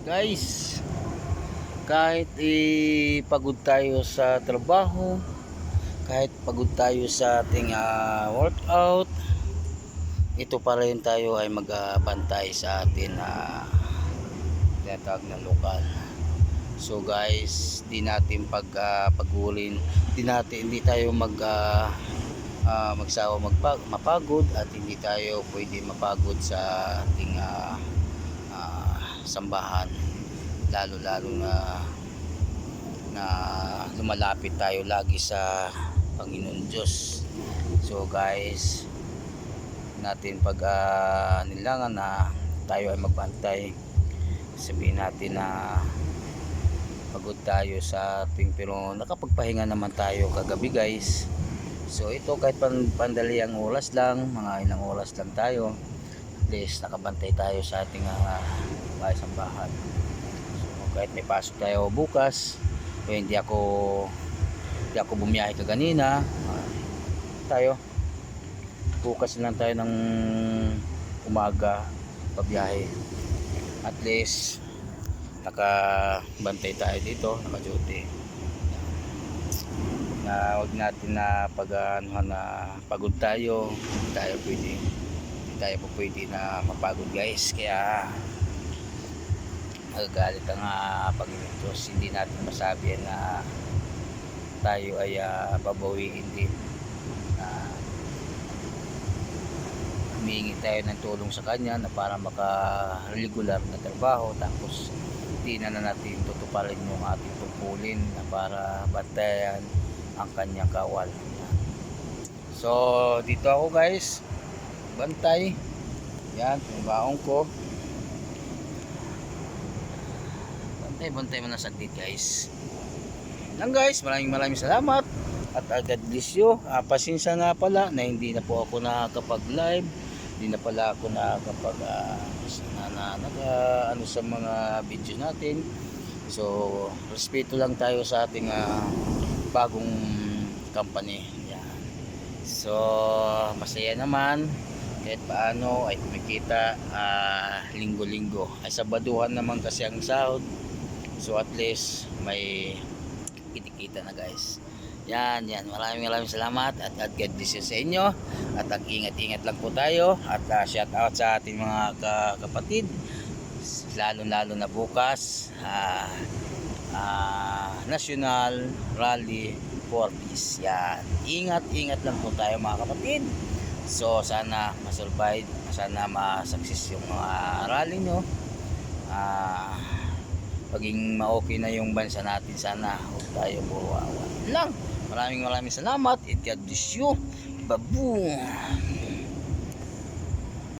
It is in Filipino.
guys kahit ipagod tayo sa trabaho kahit pagod tayo sa ating ah, workout ito pa rin tayo ay magbantay sa atin na tinatawag na lokal. So guys di natin pag ah, pagulin di natin hindi tayo mag ah, ah, magsawa magpag mapagod at hindi tayo pwede mapagod sa ating ah, sambahan lalo lalo na na lumalapit tayo lagi sa Panginoon Diyos. So guys natin pag ah, nilangan na tayo ay magbantay sabihin natin na pagod tayo sa ating pero nakapagpahinga naman tayo kagabi guys. So ito kahit pan, pandaliang oras lang mga ilang oras lang tayo at least nakabantay tayo sa ating uh, bahay. Sambahan so kahit may pasok tayo bukas o hindi ako hindi ako bumiyahe kaganina. Ah, tayo. Bukas lang tayo ng umaga pabiyahe at least nakabantay tayo dito naka-duty. Na wag natin na pag anuhan na pagod tayo. Hindi tayo pwede hindi tayo pwede na mapagod guys. Kaya magagalit ang uh, Panginoon Diyos. Hindi natin masabi na tayo ay uh, babawiin din. Na humingi tayo ng tulong sa kanya na para maka regular na trabaho. Tapos hindi na, na natin tutuparin yung ating tungkulin na para bantayan ang kanyang kawal. So dito ako guys. Bantay. Yan pinabaong ko bantay bantay mo na saglit guys. Lang guys. Maraming maraming salamat. At uh, God bless you. Uh, pasensya nga pala na hindi na po ako nakakapag live hindi na pala ako nakakapag uh, na, na, naka, ano sa mga video natin. So respeto lang tayo sa ating uh, bagong company. Yan. so masaya naman. Kahit paano ay kumikita uh, linggo-linggo. Ay sabaduhan naman kasi ang sahod so at least may kitikita na guys. Yan yan. Maraming maraming salamat at, at God bless you sa inyo. At ang ingat-ingat lang po tayo. At uh, shout out sa ating mga ka- kapatid. Lalo lalo na bukas ah ah, National Rally for Peace. Yan. Ingat ingat lang po tayo mga kapatid. So sana masurvive sana ma-success yung mga rally nyo. Ah paging ma-okay na yung bansa natin. Sana huwag tayo buwawa. Lang. Maraming maraming salamat and God bless you. Babu